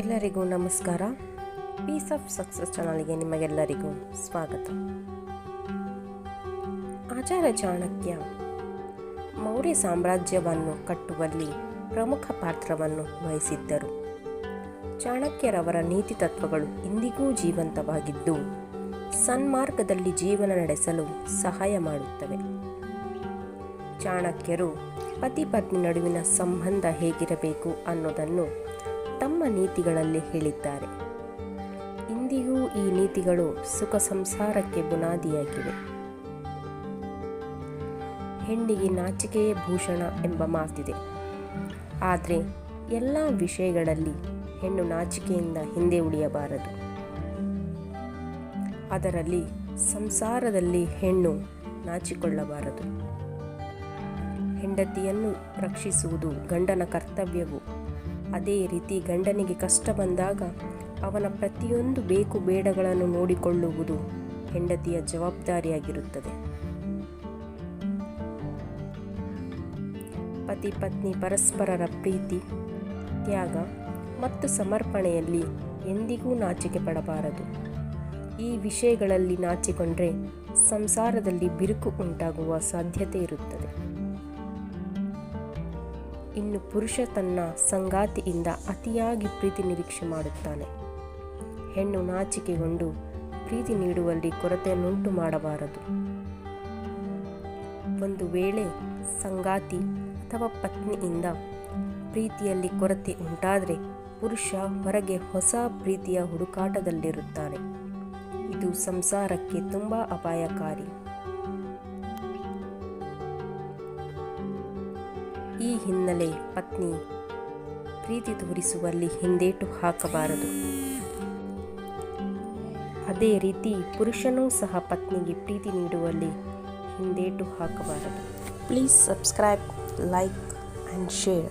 ಎಲ್ಲರಿಗೂ ನಮಸ್ಕಾರ. Piece of success ಚಾನಲ್ಗೆ ನಿಮಗೆಲ್ಲರಿಗೂ ಸ್ವಾಗತ. ಆಚಾರ ಚಾಣಕ್ಯ, ಮೌರ್ಯ ಸಾಮ್ರಾಜ್ಯವನ್ನು ಕಟ್ಟುವಲ್ಲಿ ಪ್ರಮುಖ ಪಾತ್ರವನ್ನು ವಹಿಸಿದ್ದರು. ಚಾಣಕ್ಯರವರ ನೀತಿ ತತ್ವಗಳು ಇಂದಿಗೂ ಜೀವಂತವಾಗಿದ್ದು, ಸನ್ಮಾರ್ಗದಲ್ಲಿ ಜೀವನ ನಡೆಸಲು ಸಹಾಯ ಮಾಡುತ್ತವೆ. ಚಾಣಕ್ಯರು ಪತಿ ಪತ್ನಿ ನಡುವಿನ ಸಂಬಂಧ ಹೇಗಿರಬೇಕು ಅನ್ನೋದನ್ನು ತಮ್ಮ ನೀತಿಗಳಲ್ಲಿ ಹೇಳಿದ್ದಾರೆ. ಇಂದಿಗೂ ಈ ನೀತಿಗಳು ಸುಖ ಸಂಸಾರಕ್ಕೆ ಬುನಾದಿಯಾಗಿವೆ. ಹೆಣ್ಣಿಗೆ ನಾಚಿಕೆಯೇ ಭೂಷಣ ಎಂಬ ಮಾತಿದೆ. ಆದರೆ ಎಲ್ಲ ವಿಷಯಗಳಲ್ಲಿ ಹೆಣ್ಣು ನಾಚಿಕೆಯಿಂದ ಹಿಂದೆ ಉಳಿಯಬಾರದು. ಅದರಲ್ಲಿ ಸಂಸಾರದಲ್ಲಿ ಹೆಣ್ಣು ನಾಚಿಕೊಳ್ಳಬಾರದು. ಹೆಂಡತಿಯನ್ನು ರಕ್ಷಿಸುವುದು ಗಂಡನ ಕರ್ತವ್ಯವು. ಅದೇ ರೀತಿ ಗಂಡನಿಗೆ ಕಷ್ಟ ಬಂದಾಗ ಅವನ ಪ್ರತಿಯೊಂದು ಬೇಕು ಬೇಡಗಳನ್ನು ನೋಡಿಕೊಳ್ಳುವುದು ಹೆಂಡತಿಯ ಜವಾಬ್ದಾರಿಯಾಗಿರುತ್ತದೆ. ಪತಿ ಪತ್ನಿ ಪರಸ್ಪರರ ಪ್ರೀತಿ, ತ್ಯಾಗ ಮತ್ತು ಸಮರ್ಪಣೆಯಲ್ಲಿ ಎಂದಿಗೂ ನಾಚಿಕೆ ಪಡಬಾರದು. ಈ ವಿಷಯಗಳಲ್ಲಿ ನಾಚಿಕೊಂಡ್ರೆ ಸಂಸಾರದಲ್ಲಿ ಬಿರುಕು ಉಂಟಾಗುವ ಸಾಧ್ಯತೆ ಇರುತ್ತದೆ. ಇನ್ನು ಪುರುಷ ತನ್ನ ಸಂಗಾತಿಯಿಂದ ಅತಿಯಾಗಿ ಪ್ರೀತಿ ನಿರೀಕ್ಷೆ ಮಾಡುತ್ತಾನೆ. ಹೆಣ್ಣು ನಾಚಿಕೆಗೊಂಡು ಪ್ರೀತಿ ನೀಡುವಲ್ಲಿ ಕೊರತೆಯನ್ನುಂಟು ಮಾಡಬಾರದು. ಒಂದು ವೇಳೆ ಸಂಗಾತಿ ಅಥವಾ ಪತ್ನಿಯಿಂದ ಪ್ರೀತಿಯಲ್ಲಿ ಕೊರತೆ ಉಂಟಾದರೆ ಪುರುಷ ಹೊರಗೆ ಹೊಸ ಪ್ರೀತಿಯ ಹುಡುಕಾಟದಲ್ಲಿರುತ್ತಾನೆ. ಇದು ಸಂಸಾರಕ್ಕೆ ತುಂಬ ಅಪಾಯಕಾರಿ. ಈ ಹಿನ್ನೆಲೆ ಪತ್ನಿ ಪ್ರೀತಿ ತೋರಿಸುವಲ್ಲಿ ಹಿಂದೇಟು ಹಾಕಬಾರದು. ಅದೇ ರೀತಿ ಪುರುಷನೂ ಸಹ ಪತ್ನಿಗೆ ಪ್ರೀತಿ ನೀಡುವಲ್ಲಿ ಹಿಂದೇಟು ಹಾಕಬಾರದು. Please subscribe like and share